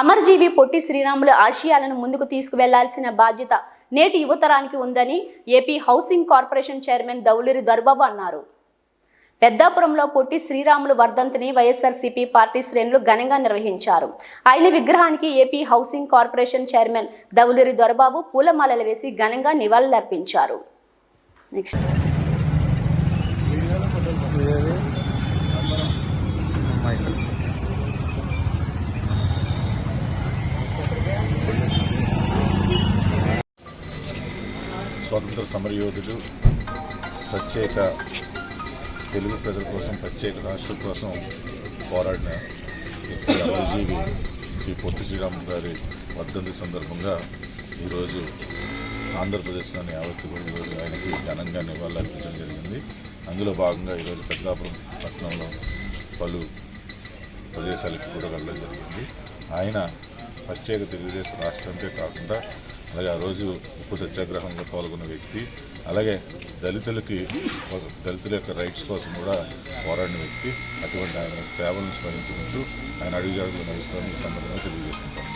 అమర్జీవి పొట్టి శ్రీరాములు ఆశయాలను ముందుకు తీసుకువెళ్ళాల్సిన బాధ్యత నేటి యువతరానికి ఉందని AP housing corporation chairman Dauluri Dorababu అన్నారు. పెద్దాపురంలో పొట్టి శ్రీరాములు వర్ధంతిని వైఎస్ఆర్సీపీ పార్టీ శ్రేణులు ఘనంగా నిర్వహించారు. ఆయన విగ్రహానికి AP housing corporation chairman Dauluri Dorababu పూలమాలలు వేసి ఘనంగా నివాళులర్పించారు. నెక్స్ట్. స్వాతంత్ర సమరయోధులు ప్రత్యేక తెలుగు ప్రజల కోసం ప్రత్యేక రాష్ట్రం కోసం పోరాడిన వ్యక్తి అమరజీవి శ్రీ పొట్టి శ్రీరాములు గారి వర్ధంతి సందర్భంగా ఈరోజు ఆంధ్రప్రదేశ్లోని యావత్తు కూడా ఈరోజు ఆయనకి ఘనంగా నివాళులర్పించడం జరిగింది. అందులో భాగంగా ఈరోజు పెద్దాపురం పట్టణంలో పలు ప్రదేశాలకు కూడా వెళ్ళడం జరిగింది. ఆయన ప్రత్యేక తెలుగుదేశం రాష్ట్రంకే కాకుండా అలాగే ఆ రోజు ఉప్పు సత్యాగ్రహంలో పాల్గొన్న వ్యక్తి అలాగే దళితులకి దళితుల యొక్క రైట్స్ కోసం కూడా పోరాడిన వ్యక్తి అటువంటి ఆయన సేవలను స్మరించుకుంటూ ఆయన అడుగు నడుస్తామని ఈ సందర్భంగా తెలియజేసుకుంటాను